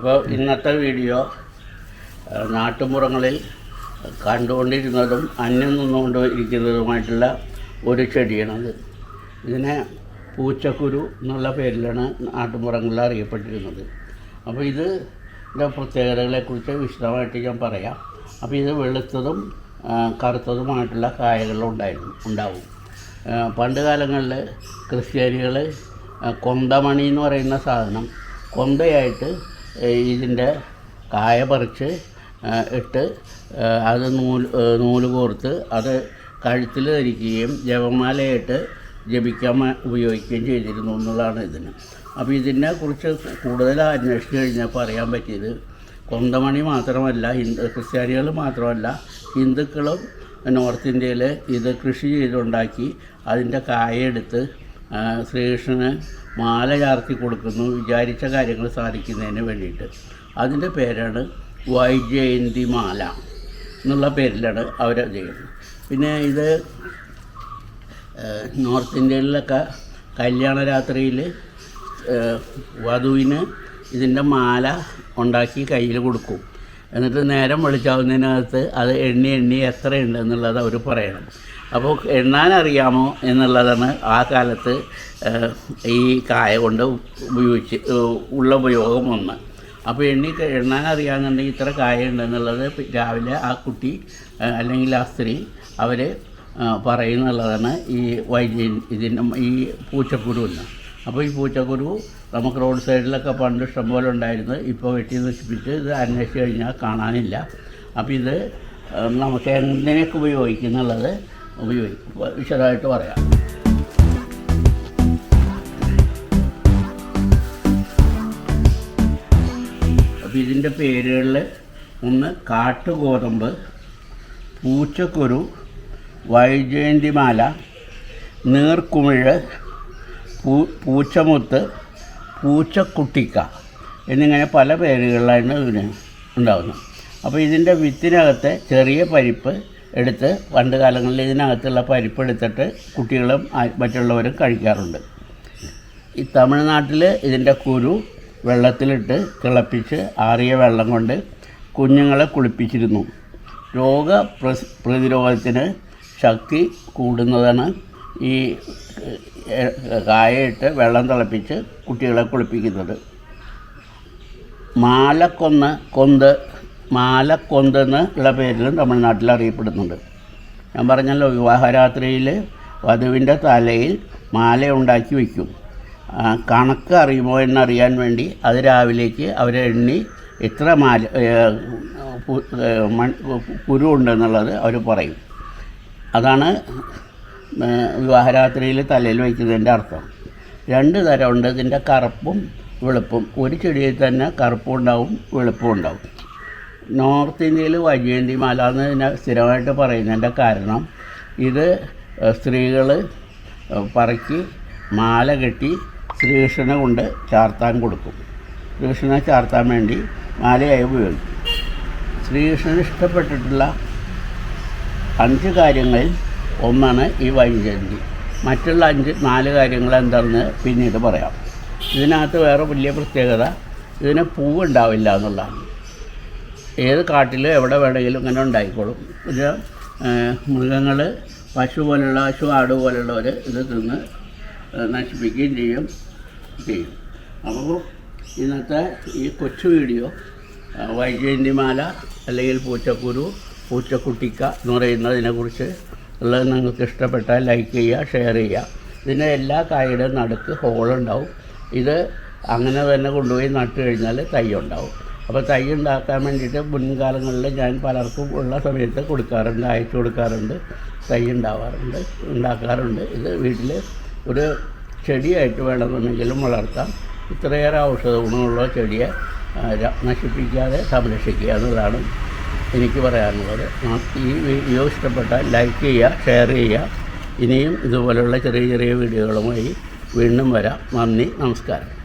അപ്പോൾ ഇന്നത്തെ വീഡിയോ നാട്ടുമുറങ്ങളിൽ കണ്ടുകൊണ്ടിരുന്നതും അന്യം നിന്നുകൊണ്ട് ഇരിക്കുന്നതുമായിട്ടുള്ള ഒരു ചെടിയാണത്. ഇതിനെ പൂച്ചക്കുരു എന്നുള്ള പേരിലാണ് നാട്ടുമ്പുറങ്ങളിൽ അറിയപ്പെട്ടിരുന്നത്. അപ്പോൾ ഇത് ഇതിന്റെ പ്രത്യേകതകളെക്കുറിച്ച് വിശദമായിട്ട് ഞാൻ പറയാം. അപ്പോൾ ഇത് വെളുത്തതും കറുത്തതുമായിട്ടുള്ള കായകളുണ്ടായിരുന്നു ഉണ്ടാവും. പണ്ട് കാലങ്ങളിൽ ക്രിസ്ത്യാനികൾ കൊന്തമണി എന്ന് പറയുന്ന സാധനം കൊന്തയായിട്ട് ഇതിന്റെ കായ പറിച്ച് ഇട്ട് അത് നൂൽ നൂൽ കോർത്ത് അത് കഴുത്തിൽ ധരിക്കുകയും ജപമാലയായിട്ട് ജപിക്കാൻ ഉപയോഗിക്കുകയും ചെയ്തിരുന്നു എന്നുള്ളതാണ് ഇതിന്. അപ്പോൾ ഇതിനെ കുറിച്ച് കൂടുതൽ അന്വേഷിച്ച് കഴിഞ്ഞപ്പോൾ അറിയാൻ പറ്റിയത് കൊന്തമണി മാത്രമല്ല ഹിന്ദു ക്രിസ്ത്യാനികൾ മാത്രമല്ല ഹിന്ദുക്കളും നോർത്ത് ഇന്ത്യയിൽ ഇത് കൃഷി ചെയ്തുണ്ടാക്കി അതിന്റെ കായെടുത്ത് ശ്രീകൃഷ്ണന് മാല ചാർത്തി കൊടുക്കുന്നു വിചാരിച്ച കാര്യങ്ങൾ സാധിക്കുന്നതിന് വേണ്ടിയിട്ട്. അതിന്റെ പേരാണ് വൈജയന്തി മാല എന്നുള്ള പേരിലാണ് അവർ ചെയ്യുന്നത്. പിന്നെ ഇത് നോർത്ത് ഇന്ത്യയിലൊക്കെ കല്യാണ രാത്രിയിൽ വധുവിന് ഇതിന്റെ മാല ഉണ്ടാക്കി കയ്യിൽ കൊടുക്കും. എന്നിട്ട് നേരം വെളിച്ചാവുന്നതിനകത്ത് അത് എണ്ണി എണ്ണി എത്രയുണ്ട് എന്നുള്ളത് അവർ പറയണം. അപ്പോൾ എണ്ണാൻ അറിയാമോ എന്നുള്ളതാണ് ആ കാലത്ത് ഈ കായ കൊണ്ട് ഉപയോഗിച്ച് ഉള്ള ഉപയോഗം ഒന്ന്. അപ്പോൾ എണ്ണി എണ്ണാൻ അറിയാമെന്നുണ്ടെങ്കിൽ ഇത്ര കായ ഉണ്ടെന്നുള്ളത് രാവിലെ ആ കുട്ടി അല്ലെങ്കിൽ ആ സ്ത്രീ അവർ പറയുന്നുള്ളതാണ് ഈ വൈദ്യൻ ഇതിന്റെ ഈ പൂച്ചക്കുരു എന്ന്. അപ്പോൾ ഈ പൂച്ചക്കുരു നമുക്ക് റോഡ് സൈഡിലൊക്കെ പണ്ട് ഇഷ്ടംപോലെ ഉണ്ടായിരുന്നു. ഇപ്പോൾ വെട്ടി നശിപ്പിച്ച് ഇത് അന്വേഷിച്ച് കഴിഞ്ഞാൽ കാണാനില്ല. അപ്പോൾ ഇത് നമുക്ക് എങ്ങനെയൊക്കെ ഉപയോഗിക്കുന്നുള്ളത് ഉപയോഗിക്കും. വിശദമായിട്ട് പറയാം. അപ്പോൾ ഇതിന്റെ പേരുകളിൽ ഒന്ന് കാട്ടുഗോതമ്പ് പൂച്ചക്കുരു വൈജയന്തിമാല നീർക്കുമിഴ് പൂ പൂച്ചമുത്ത് പൂച്ചക്കുട്ടിക്ക എന്നിങ്ങനെ പല പേരുകളിലാണ് ഇതിന് ഉണ്ടാകുന്നത് അപ്പോൾ ഇതിന്റെ വിത്തിനകത്തെ ചെറിയ പരിപ്പ് എടുത്ത് പണ്ട് കാലങ്ങളിൽ ഇതിനകത്തുള്ള പരിപ്പെടുത്തിട്ട് കുട്ടികളും മറ്റുള്ളവരും കഴിക്കാറുണ്ട്. ഈ തമിഴ്നാട്ടിൽ ഇതിന്റെ കുരു വെള്ളത്തിലിട്ട് തിളപ്പിച്ച് ആറിയ വെള്ളം കൊണ്ട് കുഞ്ഞുങ്ങളെ കുളിപ്പിച്ചിരുന്നു. രോഗ പ്രതിരോധത്തിന് ശക്തി കൂടുന്നതാണ് ഈ കായയിട്ട് വെള്ളം തിളപ്പിച്ച് കുട്ടികളെ കുളിപ്പിക്കുന്നത്. മാലക്കൊന്ന് കൊന്ത് മാലക്കൊന്ത് ഉള്ള പേരിലും തമിഴ്നാട്ടിൽ അറിയപ്പെടുന്നുണ്ട്. ഞാൻ പറഞ്ഞല്ലോ വിവാഹരാത്രിയിൽ വധുവിന്റെ തലയിൽ മാല ഉണ്ടാക്കി വയ്ക്കും. കണക്ക് അറിയുമോ എന്നറിയാൻ വേണ്ടി അത് രാവിലേക്ക് അവരെണ്ണി എണ്ണി എത്ര മാല കുരു ഉണ്ടെന്നുള്ളത് അവർ പറയും. അതാണ് വിവാഹരാത്രിയിൽ തലയിൽ വയ്ക്കുന്നതിന്റെ അർത്ഥം. രണ്ട് തരമുണ്ട് ഇതിന്റെ കറുപ്പും വെളുപ്പും. ഒരു ചെടിയിൽ തന്നെ കറുപ്പും ഉണ്ടാവും വെളുപ്പും ഉണ്ടാവും. നോർത്ത് ഇന്ത്യയിൽ വൈജയന്തി മാല എന്ന് ഇതിനെ സ്ഥിരമായിട്ട് പറയുന്നതിന്റെ കാരണം ഇത് സ്ത്രീകൾ പറക്കി മാല കെട്ടി ശ്രീകൃഷ്ണനെ കൊണ്ട് ചാർത്താൻ കൊടുക്കും. ശ്രീകൃഷ്ണനെ ചാർത്താൻ വേണ്ടി മാലയായി ഉപയോഗിക്കും. ശ്രീകൃഷ്ണന് ഇഷ്ടപ്പെട്ടിട്ടുള്ള അഞ്ച് കാര്യങ്ങളിൽ ഒന്നാണ് ഈ വൈജയന്തി മറ്റുള്ള അഞ്ച് നാല് കാര്യങ്ങൾ എന്താണെന്ന് പിന്നീട് പറയാം. ഇതിനകത്ത് വേറെ വലിയ പ്രത്യേകത ഇതിന് പൂവുണ്ടാവില്ല എന്നുള്ളതാണ്. ഏത് കാട്ടിൽ എവിടെ വേണമെങ്കിലും ഇങ്ങനെ ഉണ്ടായിക്കോളും. ഇത് മൃഗങ്ങൾ പശു പോലുള്ള പശു ആട് പോലുള്ളവർ ഇത് തിന്ന് നശിപ്പിക്കുകയും ചെയ്യും ചെയ്യും. അപ്പോൾ ഇന്നത്തെ ഈ കൊച്ചു വീഡിയോ വൈജയന്തിമാല അല്ലെങ്കിൽ പൂച്ചക്കുരു പൂച്ചക്കുട്ടിക്ക എന്ന് പറയുന്നതിനെക്കുറിച്ച് ഉള്ളത് നിങ്ങൾക്ക് ഇഷ്ടപ്പെട്ടാൽ ലൈക്ക് ചെയ്യുക ഷെയർ ചെയ്യുക. ഇതിന്റെ എല്ലാ കായയുടെ നടുക്ക് ഹോളുണ്ടാവും. ഇത് അങ്ങനെ തന്നെ കൊണ്ടുപോയി നട്ട് കഴിഞ്ഞാൽ തൈ ഉണ്ടാവും. അപ്പോൾ തൈ ഉണ്ടാക്കാൻ വേണ്ടിയിട്ട് മുൻകാലങ്ങളിൽ ഞാൻ പലർക്കും ഉള്ള സമയത്ത് കൊടുക്കാറുണ്ട് അയച്ചു കൊടുക്കാറുണ്ട് തൈ ഉണ്ടാവാറുണ്ട് ഉണ്ടാക്കാറുണ്ട്. ഇത് വീട്ടിൽ ഒരു ചെടിയായിട്ട് വേണമെന്നുണ്ടെങ്കിലും വളർത്താം. ഇത്രയേറെ ഔഷധ ഗുണമുള്ള ചെടിയെ നശിപ്പിക്കാതെ സംരക്ഷിക്കുക എന്നുള്ളതാണ് എനിക്ക് പറയാനുള്ളത്. ഈ വീഡിയോ ഇഷ്ടപ്പെട്ടാൽ ലൈക്ക് ചെയ്യുക ഷെയർ ചെയ്യുക. ഇനിയും ഇതുപോലുള്ള ചെറിയ ചെറിയ വീഡിയോകളുമായി വീണ്ടും വരാം. നന്ദി നമസ്കാരം.